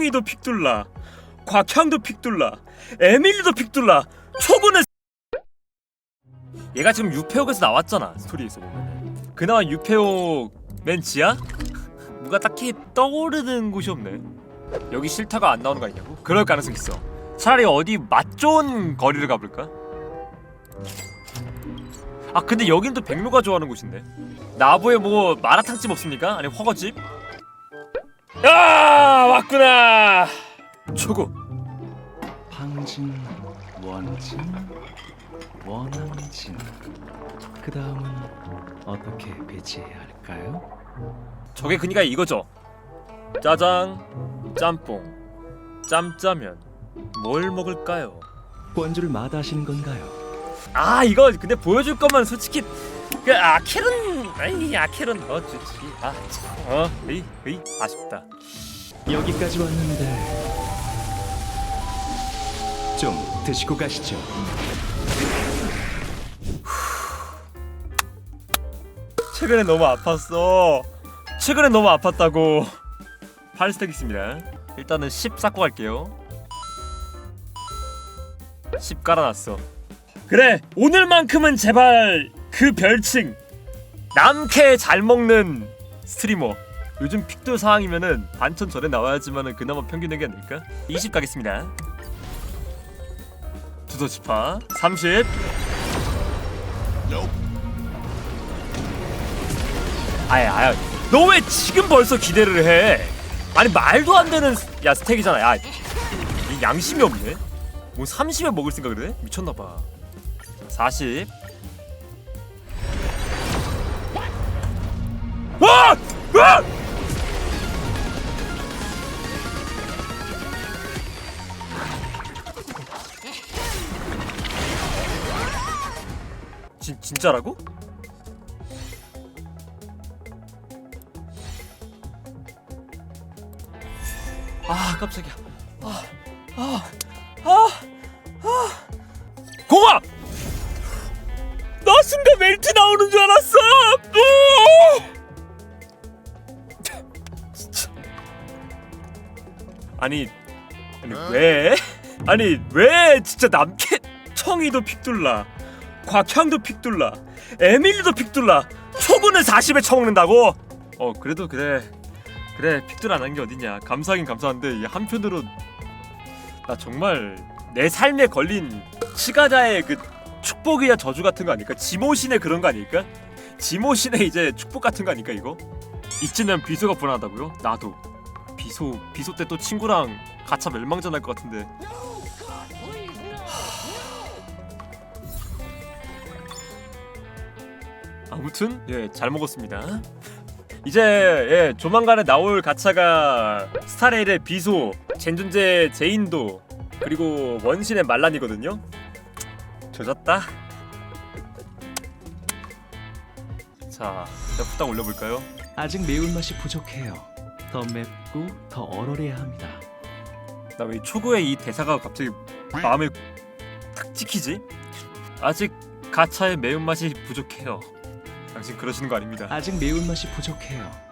청이도 픽둘라 곽향도 픽둘라 에밀리도 픽둘라 초구는 얘가 지금 유페옥에서 나왔잖아 스토리에서 보면 그나마 유페옥 맨 지하? 뭐가 딱히 떠오르는 곳이 없네 여기 실타가 안 나오는 거 아니냐고? 그럴 가능성 있어 차라리 어디 맛 좋은 거리를 가볼까? 아 근데 여긴 또 백로가 좋아하는 곳인데 나부에 뭐 마라탕집 없습니까? 아니 허거집? 야 왔구나 초구 황진, 원진, 원앙진. 그 다음은 어떻게 배치해야 할까요? 저게 그니까 이거죠 짜장 짬뽕 짬짜면 뭘 먹을까요? 원주를 마다하시는 건가요? 아 이거 근데 보여줄 거면 솔직히 그 아켈은 아이 아켈은 어 좋지 아참어 에이 에이 아쉽다 여기까지 왔는데 좀 드시고 가시죠. 최근에 너무 아팠어. 최근에 너무 아팠다고. 8스택 있습니다. 일단은 10 쌓고 갈게요. 10 깔아놨어. 그래 오늘만큼은 제발 그 별칭. 남캐 잘 먹는 스트리머. 요즘 픽돌 상황이면은 반천 전에 나와야지만은 그나마 평균 내기 아닐까? 20 가겠습니다 두더지파 30 아야 아야. 너 왜 지금 벌써 기대를 해? 아니 말도 안 되는 스- 야 스택이잖아. 야 이 양심이 없네. 뭐 30에 먹을 생각을 해? 미쳤나봐. 40 진, 진짜라고? 아 깜짝이야 아, 아, 아, 아. 공아! 나 순간 멜트 나오는 줄 알았어 으! 진짜. 아니 아니 왜? 아니 왜 진짜 남캐 청이도 픽둘라 곽향도 픽둘라 에밀리도 픽둘라 초구는 40에 쳐먹는다고? 어 그래도 그래. 그래 픽들 안한 게 어딨냐. 감사하긴 감사한데 이 한편으로 나 정말 내 삶에 걸린 치가자의 그 축복이야 저주 같은 거 아닐까? 지모신의 그런 거 아닐까? 지모신의 이제 축복 같은 거 아닐까 이거? 이쯤면 비소가 불안하다고요? 나도. 비소 비소 때 또 친구랑 가차 멸망전 할 것 같은데 아무튼 예 잘 먹었습니다. 이제 예 조만간에 나올 가차가 스타레일의 비소, 젠존제 제인도 그리고 원신의 말란이거든요. 조졌다. 자, 일단 후딱 올려볼까요? 아직 매운맛이 부족해요. 더 맵고 더 얼얼해야 합니다. 나 왜 초구의 이 대사가 갑자기 마음에 탁 찍히지? 아직 가차의 매운맛이 부족해요. 당신 그러시는 거 아닙니다. 아직 매운맛이 부족해요.